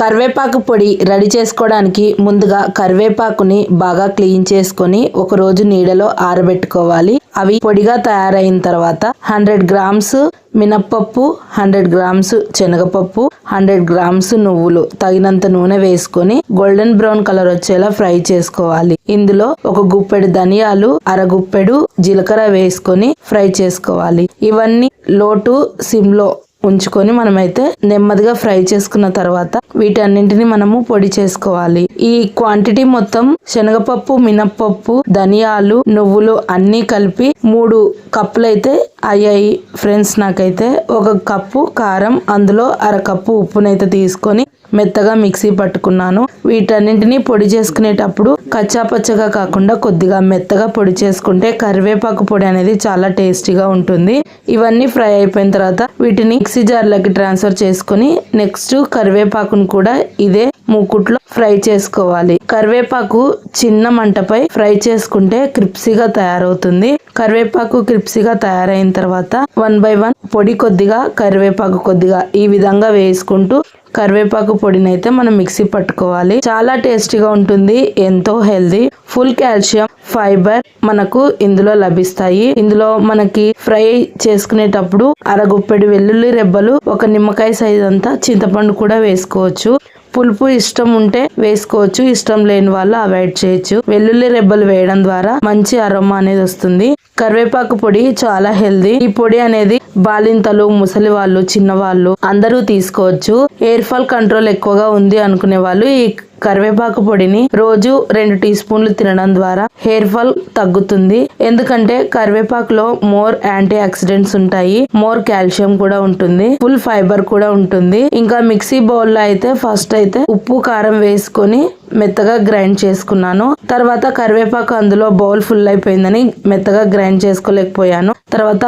కరివేపాకు పొడి రెడీ చేసుకోవడానికి ముందుగా కరివేపాకుని బాగా క్లీన్ చేసుకొని ఒక రోజు నీడలో ఆరబెట్టుకోవాలి. అవి పొడిగా తయారైన తర్వాత హండ్రెడ్ గ్రామ్స్ మినప్పప్పు హండ్రెడ్ గ్రామ్స్ శనగపప్పు హండ్రెడ్ గ్రామ్స్ నువ్వులు తగినంత నూనె వేసుకొని గోల్డెన్ బ్రౌన్ కలర్ వచ్చేలా ఫ్రై చేసుకోవాలి. ఇందులో ఒక గుప్పెడు ధనియాలు అరగుప్పెడు జీలకర్ర వేసుకొని ఫ్రై చేసుకోవాలి. ఇవన్నీ లోటు సిమ్లో ఉంచుకొని మనమైతే నెమ్మదిగా ఫ్రై చేసుకున్న తర్వాత వీటన్నింటిని మనము పొడి చేసుకోవాలి. ఈ క్వాంటిటీ మొత్తం శనగపప్పు మినప్పప్పు ధనియాలు నువ్వులు అన్నీ కలిపి మూడు కప్పులైతే అయ్యాయి. ఫ్రెండ్స్ నాకైతే ఒక కప్పు కారం అందులో అర కప్పు ఉప్పునైతే తీసుకొని మెత్తగా మిక్సీ పట్టుకున్నాను. వీటన్నింటినీ పొడి చేసుకునేటప్పుడు కచ్చా పచ్చగా కాకుండా కొద్దిగా మెత్తగా పొడి చేసుకుంటే కరివేపాకు పొడి అనేది చాలా టేస్టీగా ఉంటుంది. ఇవన్నీ ఫ్రై అయిపోయిన తర్వాత వీటిని మిక్సీ జార్లకి ట్రాన్స్ఫర్ చేసుకొని నెక్స్ట్ కరివేపాకును కూడా ఇదే మూకుట్లో ఫ్రై చేసుకోవాలి. కరివేపాకు చిన్న మంటపై ఫ్రై చేసుకుంటే క్రిప్సీగా తయారవుతుంది. కరివేపాకు క్రిప్సీగా తయారైన తర్వాత వన్ బై వన్ పొడి కొద్దిగా కరివేపాకు కొద్దిగా ఈ విధంగా వేసుకుంటూ కరివేపాకు పొడిని అయితే మనం మిక్సీ పట్టుకోవాలి. చాలా టేస్టీగా ఉంటుంది ఎంతో హెల్దీ. ఫుల్ కాల్షియం ఫైబర్ మనకు ఇందులో లభిస్తాయి. ఇందులో మనకి ఫ్రై చేసుకునేటప్పుడు అరగుప్పెడు వెల్లుల్లి రెబ్బలు ఒక నిమ్మకాయ సైజ్ అంతా చింతపండు కూడా వేసుకోవచ్చు. పులుపు ఇష్టం ఉంటే వేసుకోవచ్చు. ఇష్టం లేని వాళ్ళు అవాయిడ్ చేయొచ్చు. వెల్లుల్లి రెబ్బలు వేయడం ద్వారా మంచి అరోమా అనేది వస్తుంది. కరివేపాకు పొడి చాలా హెల్దీ. ఈ పొడి అనేది బాలింతలు ముసలి వాళ్ళు చిన్నవాళ్ళు అందరూ తీసుకోవచ్చు. ఎయిర్ ఫాల్ కంట్రోల్ ఎక్కువగా ఉంది అనుకునే వాళ్ళు ఈ కరివేపాకు పొడిని రోజు రెండు టీ స్పూన్లు తినడం ద్వారా హెయిర్ ఫాల్ తగ్గుతుంది. ఎందుకంటే కరివేపాకులో మోర్ యాంటీ ఆక్సిడెంట్స్ ఉంటాయి. మోర్ కాల్షియం కూడా ఉంటుంది. ఫుల్ ఫైబర్ కూడా ఉంటుంది. ఇంకా మిక్సీ బౌల్లో అయితే ఫస్ట్ అయితే ఉప్పు కారం వేసుకొని మెత్తగా గ్రైండ్ చేసుకున్నాను. తర్వాత కరివేపాకు అందులో బౌల్ ఫుల్ అయిపోయిందని మెత్తగా గ్రైండ్ చేసుకోలేకపోయాను. తర్వాత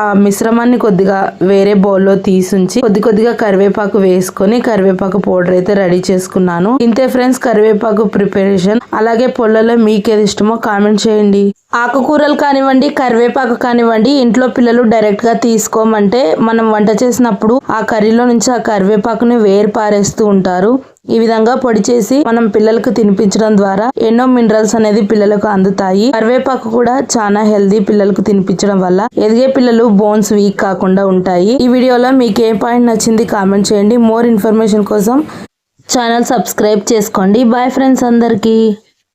ఆ మిశ్రమాన్ని కొద్దిగా వేరే బౌల్లో తీసుంచి కొద్ది కొద్దిగా కరివేపాకు వేసుకొని కరివేపాకు పౌడర్ అయితే రెడీ చేసుకున్నాను. ఇంతే ఫ్రెండ్స్ కరివేపాకు ప్రిపరేషన్ అలాగే పొలలో మీకేది ఇష్టమో కామెంట్ చేయండి. ఆకుకూరలు కానివ్వండి కరివేపాకు కానివ్వండి ఇంట్లో పిల్లలు డైరెక్ట్గా తీసుకోమంటే మనం వంట చేసినప్పుడు ఆ కర్రీలో నుంచి ఆ కరివేపాకుని వేరు పారేస్తూ ఉంటారు. ఈ విధంగా పొడి చేసి మనం పిల్లలకు తినిపించడం ద్వారా ఎన్నో మినరల్స్ అనేది పిల్లలకు అందుతాయి. కరివేపాకు కూడా చాలా హెల్దీ పిల్లలకు తినిపించడం వల్ల ఎదిగే పిల్లలు బోన్స్ వీక్ కాకుండా ఉంటాయి. ఈ వీడియోలో మీకు ఏ పాయింట్ నచ్చింది కామెంట్ చేయండి. మోర్ ఇన్ఫర్మేషన్ కోసం ఛానల్ సబ్స్క్రైబ్ చేసుకోండి. బాయ్ ఫ్రెండ్స్ అందరికీ.